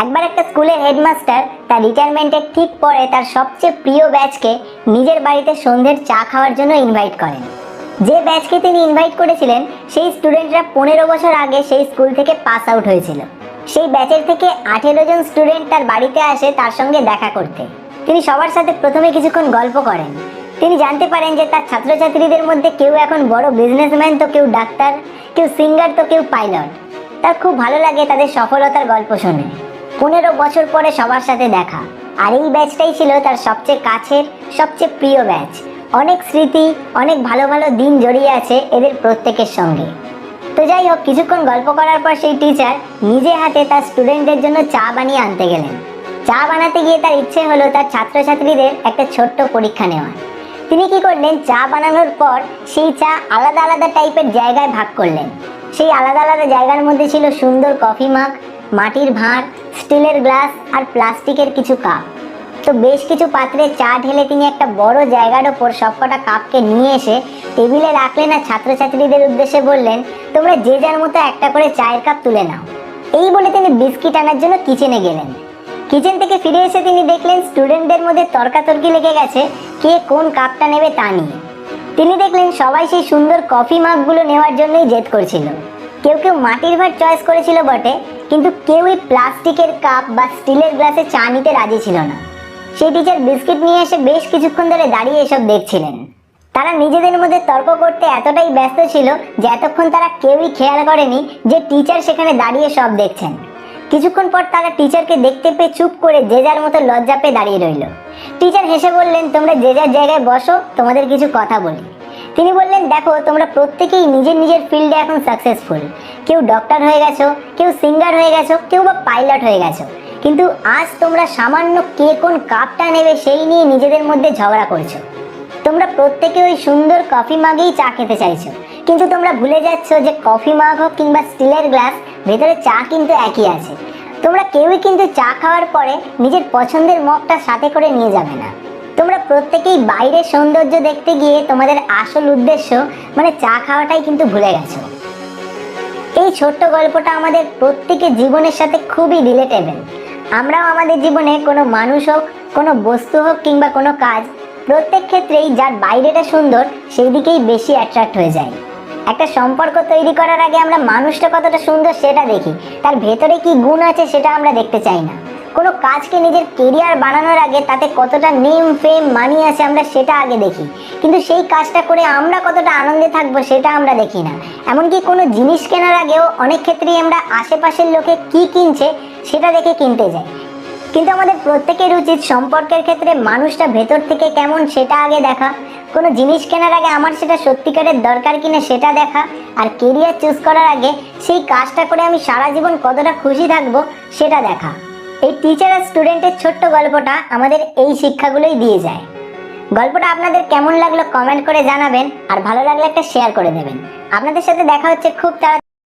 একবার একটা স্কুলের হেডমাস্টার তার রিটায়ারমেন্টের ঠিক পরে তার সবচেয়ে প্রিয় ব্যাচকে নিজের বাড়িতে সন্ধ্যের চা খাওয়ার জন্য ইনভাইট করেন। যে ব্যাচকে তিনি ইনভাইট করেছিলেন, সেই স্টুডেন্টরা পনেরো বছর আগে সেই স্কুল থেকে পাস আউট হয়েছিল। সেই ব্যাচের থেকে আঠেরো জন স্টুডেন্ট তার বাড়িতে আসে তার সঙ্গে দেখা করতে। তিনি সবার সাথে প্রথমে কিছুক্ষণ গল্প করেন। তিনি জানতে পারেন যে তার ছাত্রছাত্রীদের মধ্যে কেউ এখন বড় বিজনেসম্যান তো কেউ ডাক্তার, কেউ সিঙ্গার তো কেউ পাইলট তার খুব ভালো লাগে তাদের সফলতার গল্প শুনে। পনেরো বছর পরে সবার সাথে দেখা। আর এই ব্যাচটাই ছিল তার সবচেয়ে কাছের, সবচেয়ে প্রিয় ব্যাচ। অনেক স্মৃতি, অনেক ভালো ভালো দিন জড়িয়ে আছে এদের প্রত্যেকের সঙ্গে। তো যাই হোক, কিছুক্ষণ গল্প করার পর সেই টিচার নিজে হাতে তার স্টুডেন্টদের জন্য চা বানিয়ে আনতে গেলেন। চা বানাতে গিয়ে তার ইচ্ছে হলো তার ছাত্রছাত্রীদের একটা ছোট্ট পরীক্ষা নেওয়ার। তিনি কি করলেন, চা বানানোর পর সেই চা আলাদা আলাদা টাইপের জায়গায় ভাগ করলেন। সেই আলাদা আলাদা জায়গার মধ্যে ছিল সুন্দর কফি মাগ মাটির ভাঁড়, স্টিলের গ্লাস আর প্লাস্টিকের কিছু কাপ। তো বেশ কিছু পাত্রে চা ঢেলে তিনি একটা বড় জায়গার ওপর সবকটা কাপকে নিয়ে এসে টেবিলে রাখলেন আর ছাত্রছাত্রীদের উদ্দেশ্যে বললেন, তোমরা যে যার মতো একটা করে চায়ের কাপ তুলে নাও। এই বলে তিনি বিস্কিট আনার জন্য কিচেনে গেলেন। কিচেন থেকে ফিরে এসে তিনি দেখলেন স্টুডেন্টদের মধ্যে তর্কাতর্কি লেগে গেছে, কে কোন কাপটা নেবে তা নিয়ে। তিনি দেখলেন সবাই সেই সুন্দর কফি মাগগুলো নেওয়ার জন্যই জেদ করছিল। কেউ কেউ মাটির ভাত চয়েস করেছিল বটে কিন্তু কেউই প্লাস্টিকের কাপ বা স্টিলের গ্লাসে চা নিতে রাজি ছিল না। সেই টিচার বিস্কিট নিয়ে এসে বেশ কিছুক্ষণ ধরে দাঁড়িয়ে এসব দেখছিলেন। তারা নিজেদের মধ্যে তর্ক করতে এতটাই ব্যস্ত ছিল যে এতক্ষণ তারা কেউই খেয়াল করেনি যে টিচার সেখানে দাঁড়িয়ে সব দেখছেন। কিছুক্ষণ পর তারা টিচারকে দেখতে পেয়ে চুপ করে যে যার মতো লজ্জা পেয়ে দাঁড়িয়ে রইল। টিচার হেসে বললেন, তোমরা যে যার জায়গায় বসো, তোমাদের কিছু কথা বলি। তিনি দেখো, তোমরা প্রত্যেকেই নিজের নিজের ফিল্ডে এখন সাকসেসফুল কেউ ডক্টর হয়ে গেছো, কেউ সিঙ্গার হয়ে গেছো, কেউ বা পাইলট হয়ে গেছো। কিন্তু আজ তোমরা সামান্য কে কোন কাপটা নেবে সেই নিয়ে নিজেদের মধ্যে ঝগড়া করছ। তোমরা প্রত্যেকে ওই সুন্দর কফি মাগেই চা খেতে চাইছো। কিন্তু তোমরা ভুলে যাচ্ছ যে কফি মাগ হোক কিংবা স্টিলের গ্লাস ভেতরে চা কিন্তু একই আছে। তোমরা কেউই কিন্তু চা খাওয়ার পরে নিজের পছন্দের মগটা সাথে করে নিয়ে যাবে না। প্রত্যেকেই বাইরের সৌন্দর্য দেখতে গিয়ে তোমাদের আসল উদ্দেশ্য মানে চা খাওয়াটাই কিন্তু ভুলে গেছো। এই ছোট্ট গল্পটা আমাদের প্রত্যেকের জীবনের সাথে খুবই রিলেটেবল আমরাও আমাদের জীবনে কোনো মানুষ হোক, কোনো বস্তু হোক কিংবা কোনো কাজ, প্রত্যেক ক্ষেত্রেই যার বাইরেটা সুন্দর, সেই দিকেই বেশি অ্যাট্রাক্ট হয়ে যায়। একটা সম্পর্ক তৈরি করার আগে আমরা মানুষটা কতটা সুন্দর সেটা দেখি, তার ভেতরে কি গুণ আছে সেটা আমরা দেখতে চাই না। কোনো কাজকে নিজের কেরিয়ার বানানোর আগে তাতে কতটা নেম ফেম মানি আছে আমরা সেটা আগে দেখি। কিন্তু সেই কাজটা করে আমরা কতটা আনন্দে থাকব সেটা আমরা দেখি না। এমনকি কোনো জিনিস কেনার আগেও অনেক ক্ষেত্রেই আমরা আশেপাশের লোকে কি কিনছে সেটা দেখে কিনতে যাই। কিন্তু আমাদের প্রত্যেকের উচিত সম্পর্কের ক্ষেত্রে মানুষটা ভেতর থেকে কেমন সেটা আগে দেখা। কোনো জিনিস কেনার আগে আমার সেটা সত্যিকারের দরকার কিনা সেটা দেখা। আর কেরিয়ার চুজ করার আগে সেই কাজটা করে আমি সারা জীবন কতটা খুশি থাকব সেটা দেখা। এই টিচার আর স্টুডেন্টের ছোট্ট গল্পটা আমাদের এই শিক্ষাগুলোই দিয়ে যায়। গল্পটা আপনাদের কেমন লাগল কমেন্ট করে জানাবেন, আর ভালো লাগলে একটা শেয়ার করে দেবেন। আপনাদের সাথে দেখা হচ্ছে খুব তাড়াতাড়ি।